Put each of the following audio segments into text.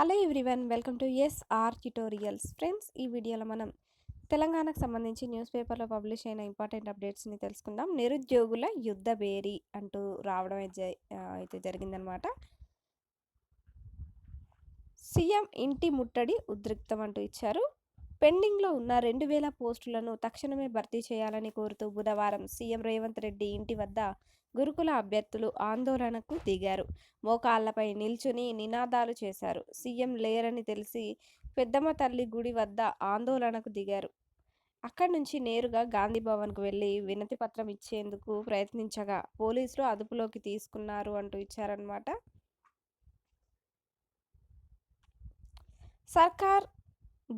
Hello everyone welcome to SR tutorials. Friends ఈ వీడియోలో మనం తెలంగాణకు సంబంధించి న్యూస్ పేపర్లో పబ్లిష్ అయిన ఇంపార్టెంట్ అప్డేట్స్ని తెలుసుకుందాం. నిరుద్యోగుల యుద్ధ బేరీ అంటూ రావడం అయితే జ- అయితే జరిగిందనమాట సీఎం ఇంటి ముట్టడి ఉద్రిక్తం అంటూ ఇచ్చారు. పెండింగ్లో ఉన్న రెండు వేల పోస్టులను తక్షణమే భర్తీ చేయాలని కోరుతూ బుధవారం సీఎం రేవంత్ రెడ్డి ఇంటి వద్ద గురుకుల అభ్యర్థులు ఆందోళనకు దిగారు. మోకాళ్ళపై నిల్చుని నినాదాలు చేశారు. సీఎం లేరని తెలిసి పెద్దమ్మ తల్లి గుడి వద్ద ఆందోళనకు దిగారు. అక్కడి నుంచి నేరుగా గాంధీ భవన్కు వెళ్ళి వినతి పత్రం ఇచ్చేందుకు ప్రయత్నించగా పోలీసులు అదుపులోకి తీసుకున్నారు అంటూ ఇచ్చారనమాట సర్కార్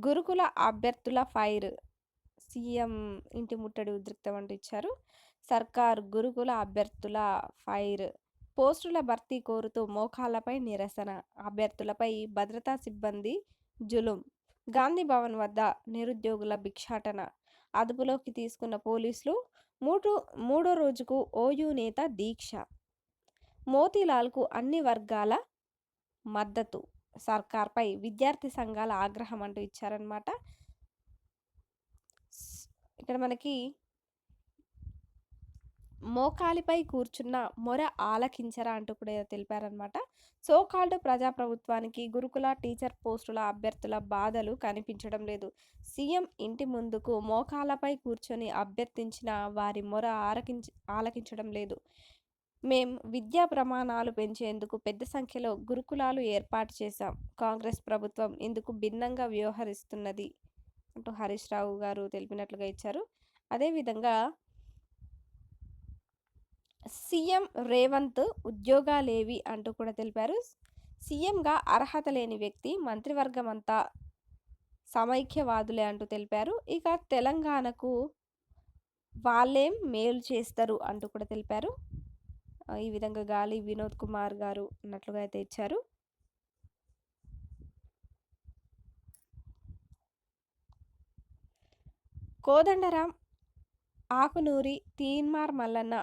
గురుకుల అభ్యర్థుల ఫైర్ సీఎం ఇంటి ముట్టడి ఉద్రిక్తం అంటూ ఇచ్చారు. సర్కార్ గురుకుల అభ్యర్థుల ఫైర్ పోస్టుల భర్తీ కోరుతూ మోకాళ్ళపై నిరసన అభ్యర్థులపై భద్రతా సిబ్బంది జులుం గాంధీ భవన్ వద్ద నిరుద్యోగుల భిక్షాటన అదుపులోకి తీసుకున్న పోలీసులు మూడు మూడో రోజుకు ఓయూ నేత దీక్ష. మోతీలాల్కు అన్ని వర్గాల మద్దతు. సర్కార్పై విద్యార్థి సంఘాల ఆగ్రహం అంటూ ఇచ్చారనమాట ఇక్కడ మనకి మోకాలిపై కూర్చున్న మొర ఆలకించరా అంటూ కూడా తెలిపారనమాట సోకాల్డ్ ప్రజాప్రభుత్వానికి గురుకుల టీచర్ పోస్టుల అభ్యర్థుల బాధలు కనిపించడం లేదు. సీఎం ఇంటి ముందుకు మోకాలపై కూర్చొని అభ్యర్థించిన వారి మొర ఆలకించ ఆలకించడం లేదు. మేం విద్యా ప్రమాణాలు పెంచేందుకు పెద్ద సంఖ్యలో గురుకులాలు ఏర్పాటు చేశాం. కాంగ్రెస్ ప్రభుత్వం ఇందుకు భిన్నంగా వ్యవహరిస్తున్నది అంటూ హరీష్ రావు గారు తెలిపినట్లుగా ఇచ్చారు. అదేవిధంగా సీఎం రేవంత్ ఉద్యోగాలేవి అంటూ కూడా తెలిపారు. సీఎంగా అర్హత లేని వ్యక్తి మంత్రివర్గం అంతా సమైక్యవాదులే అంటూ తెలిపారు. ఇక తెలంగాణకు వాళ్ళేం మేలు చేస్తారు అంటూ కూడా తెలిపారు. ఈ విధంగా గాలి వినోద్ కుమార్ గారు అన్నట్లుగా అయితే ఇచ్చారు. కోదండరాం ఆకునూరి తీన్మార్ మల్లన్న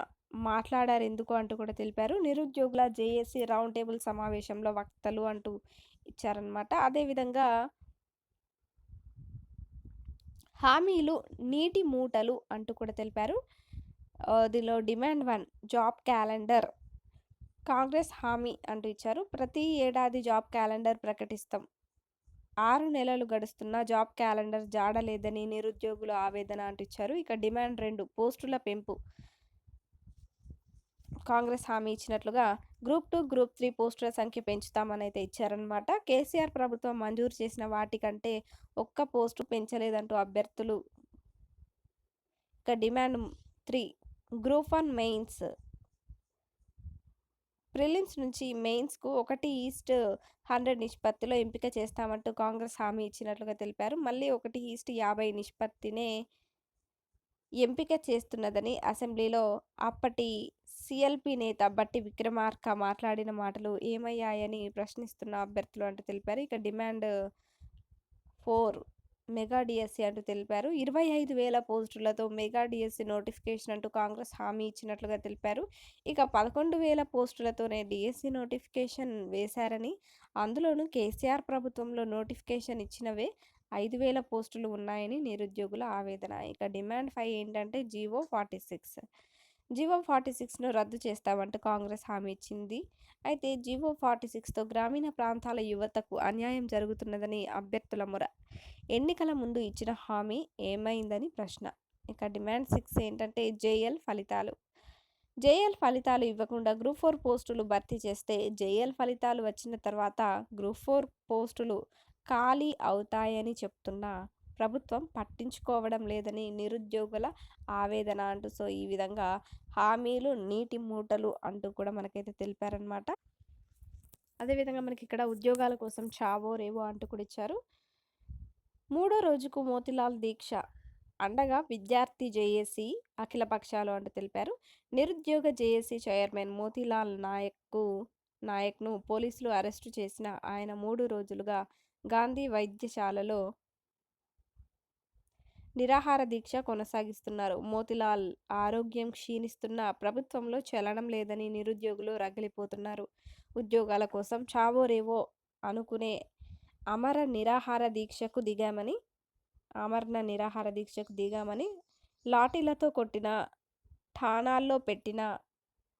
మాట్లాడారు ఎందుకు అంటూ కూడా తెలిపారు. నిరుద్యోగుల జేఏసీ రౌండ్ టేబుల్ సమావేశంలో వక్తలు అంటూ ఇచ్చారనమాట అదేవిధంగా హామీలు నీటి మూటలు అంటూ కూడా తెలిపారు. దీనిలో demand one job calendar Congress హామీ అంటూ ఇచ్చారు. ప్రతి ఏడాది జాబ్ క్యాలెండర్ ప్రకటిస్తాం. ఆరు నెలలు గడుస్తున్న జాబ్ క్యాలెండర్ జాడలేదని నిరుద్యోగులు ఆవేదన అంటూ ఇచ్చారు. ఇక డిమాండ్ రెండు పోస్టుల పెంపు కాంగ్రెస్ హామీ ఇచ్చినట్లుగా గ్రూప్ టూ గ్రూప్ త్రీ పోస్టుల సంఖ్య పెంచుతామని అయితే ఇచ్చారనమాట కేసీఆర్ ప్రభుత్వం మంజూరు చేసిన వాటికంటే ఒక్క పోస్టు పెంచలేదంటూ అభ్యర్థులు. ఇక demand three group one mains. Prelims నుంచి మెయిన్స్కు ఒకటి ఈస్ట్ హండ్రెడ్ నిష్పత్తిలో ఎంపిక చేస్తామంటూ కాంగ్రెస్ హామీ ఇచ్చినట్లుగా తెలిపారు. మళ్ళీ ఒకటి ఈస్ట్ యాభై నిష్పత్తినే ఎంపిక చేస్తున్నదని అసెంబ్లీలో అప్పటి సిఎల్పి నేత బట్టి విక్రమార్క మాట్లాడిన మాటలు ఏమయ్యాయని ప్రశ్నిస్తున్న అభ్యర్థులు అంటూ తెలిపారు. ఇక డిమాండ్ ఫోర్ మెగా డిఎస్సి అంటూ తెలిపారు. ఇరవై ఐదు వేల పోస్టులతో మెగా డిఎస్సి నోటిఫికేషన్ అంటూ కాంగ్రెస్ హామీ ఇచ్చినట్లుగా తెలిపారు. ఇక పదకొండు వేల పోస్టులతోనే డిఎస్సి నోటిఫికేషన్ వేశారని అందులోనూ కేసీఆర్ ప్రభుత్వంలో నోటిఫికేషన్ ఇచ్చినవే ఐదు వేల పోస్టులు ఉన్నాయని నిరుద్యోగుల ఆవేదన. ఇక డిమాండ్ ఫైవ్ ఏంటంటే GO forty six. GO forty సిక్స్ను రద్దు చేస్తామంటూ కాంగ్రెస్ హామీ ఇచ్చింది. అయితే జీవో ఫార్టీ సిక్స్తో గ్రామీణ ప్రాంతాల యువతకు అన్యాయం జరుగుతున్నదని అభ్యర్థుల మొర. ఎన్నికల ముందు ఇచ్చిన హామీ ఏమైందని ప్రశ్న. ఇక డిమాండ్ సిక్స్ ఏంటంటే జేఎల్ ఫలితాలు. జేఎల్ ఫలితాలు ఇవ్వకుండా గ్రూప్ ఫోర్ పోస్టులు భర్తీ చేస్తే జేఎల్ ఫలితాలు వచ్చిన తర్వాత గ్రూప్ ఫోర్ పోస్టులు ఖాళీ అవుతాయని చెప్తున్న ప్రభుత్వం పట్టించుకోవడం లేదని నిరుద్యోగుల ఆవేదన అంటూ సో ఈ విధంగా హామీలు నీటి మూటలు అంటూ కూడా మనకైతే తెలిపారనమాట అదేవిధంగా మనకి ఇక్కడ ఉద్యోగాల కోసం చావో రేవో అంటూ కూడా ఇచ్చారు. మూడో రోజుకు మోతిలాల్ దీక్ష అండగా విద్యార్థి జేఏసీ అఖిల పక్షాలు అంటూ తెలిపారు. నిరుద్యోగ జేఏసీ చైర్మన్ మోతిలాల్ నాయక్కు నాయక్ను పోలీసులు అరెస్టు చేసిన ఆయన మూడు రోజులుగా గాంధీ వైద్యశాలలో నిరాహార దీక్ష కొనసాగిస్తున్నారు. మోతిలాల్ ఆరోగ్యం క్షీణిస్తున్న ప్రభుత్వంలో చలనం లేదని నిరుద్యోగులు రగిలిపోతున్నారు. ఉద్యోగాల కోసం చావో రేవో అనుకునే అమర నిరాహార దీక్షకు దిగామని అమరణ నిరాహార దీక్షకు దిగామని లాఠీలతో కొట్టిన ఠాణాల్లో పెట్టిన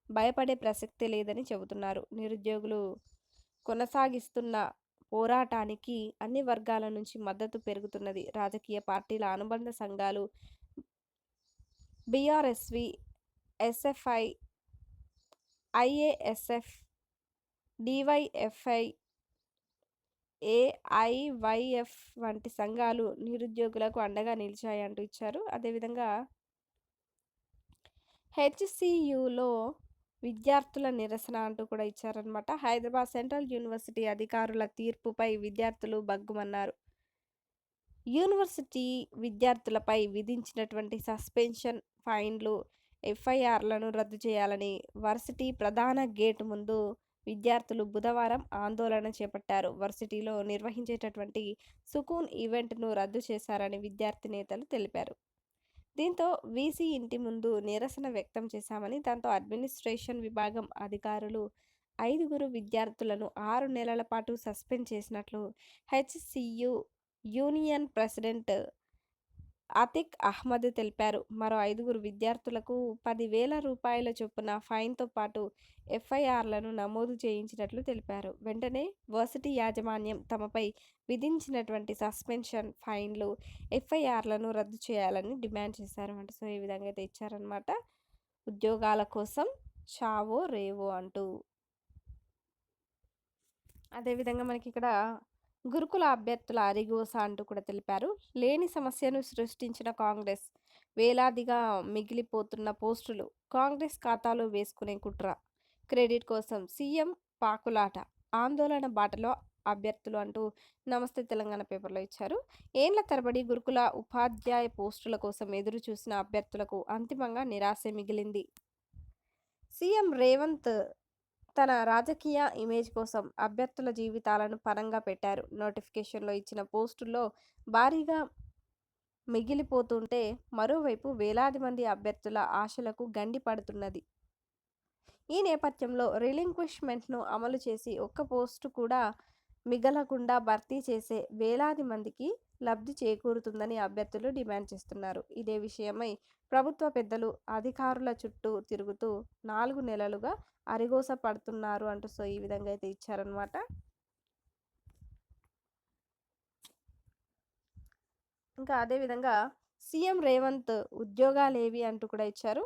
భయపడే ప్రసక్తే లేదని చెబుతున్నారు. నిరుద్యోగులు కొనసాగిస్తున్న పోరాటానికి అన్ని వర్గాల నుంచి మద్దతు పెరుగుతున్నది. రాజకీయ పార్టీల అనుబంధ సంఘాలు BRSV SFI IASF DYFI AIYF వంటి సంఘాలు నిరుద్యోగులకు అండగా నిలిచాయంటూ ఇచ్చారు. అదేవిధంగా హెచ్సియులో విద్యార్థుల నిరసన అంటూ కూడా ఇచ్చారనమాట హైదరాబాద్ సెంట్రల్ యూనివర్సిటీ అధికారుల తీర్పుపై విద్యార్థులు బగ్గుమన్నారు యూనివర్సిటీ విద్యార్థులపై విధించినటువంటి సస్పెన్షన్ ఫైన్లు ఎఫ్ఐఆర్లను రద్దు చేయాలని వర్సిటీ ప్రధాన గేటు ముందు విద్యార్థులు బుధవారం ఆందోళన చేపట్టారు. వర్సిటీలో నిర్వహించేటటువంటి సుకూన్ ఈవెంట్ను రద్దు చేశారని విద్యార్థి నేతలు తెలిపారు. దీంతో వీసీ ఇంటి ముందు నిరసన వ్యక్తం చేశామని దాంతో అడ్మినిస్ట్రేషన్ విభాగం అధికారులు ఐదుగురు విద్యార్థులను ఆరు నెలల పాటు సస్పెండ్ చేసినట్లు HCU union president Atiq Ahmed తెలిపారు. మరో ఐదుగురు విద్యార్థులకు పదివేల రూపాయల చొప్పున ఫైన్తో పాటు ఎఫ్ఐఆర్లను నమోదు చేయించినట్లు తెలిపారు. వెంటనే వర్సిటీ యాజమాన్యం తమపై విధించినటువంటి సస్పెన్షన్ ఫైన్లు ఎఫ్ఐఆర్లను రద్దు చేయాలని డిమాండ్ చేశారు అంటే. సో ఈ విధంగా అయితే ఇచ్చారనమాట ఉద్యోగాల కోసం చావో రేవో అంటూ. అదేవిధంగా మనకి ఇక్కడ గురుకుల అభ్యర్థుల అరిగోస అంటూ కూడా తెలిపారు. లేని సమస్యను సృష్టించిన కాంగ్రెస్ వేలాదిగా మిగిలిపోతున్న పోస్టులు కాంగ్రెస్ ఖాతాలో వేసుకునే కుట్ర క్రెడిట్ కోసం సీఎం పాకులాట ఆందోళన బాటలో అభ్యర్థులు అంటూ నమస్తే తెలంగాణ పేపర్లో ఇచ్చారు. ఏండ్ల తరబడి గురుకుల ఉపాధ్యాయ పోస్టుల కోసం ఎదురు చూసిన అభ్యర్థులకు అంతిమంగా నిరాశ మిగిలింది. సీఎం రేవంత్ తన రాజకీయ ఇమేజ్ కోసం అభ్యర్థుల జీవితాలను పరంగా పెట్టారు. నోటిఫికేషన్లో ఇచ్చిన పోస్టుల్లో భారీగా మిగిలిపోతుంటే మరోవైపు వేలాది మంది అభ్యర్థుల ఆశలకు గండి పడుతున్నది ఈ నేపథ్యంలో రిలింక్విష్మెంట్ను అమలు చేసి ఒక్క పోస్టు కూడా మిగలకుండా భర్తీ చేసే వేలాది మందికి లబ్ధి చేకూరుతుందని అభ్యర్థులు డిమాండ్ చేస్తున్నారు. ఇదే విషయమై ప్రభుత్వ పెద్దలు అధికారుల చుట్టూ తిరుగుతూ నాలుగు నెలలుగా అరిగోస పడుతున్నారు అంటూ సో ఈ విధంగా అయితే ఇచ్చారనమాట ఇంకా అదేవిధంగా సీఎం రేవంత్ ఉద్యోగాలేవి అంటూ కూడా ఇచ్చారు.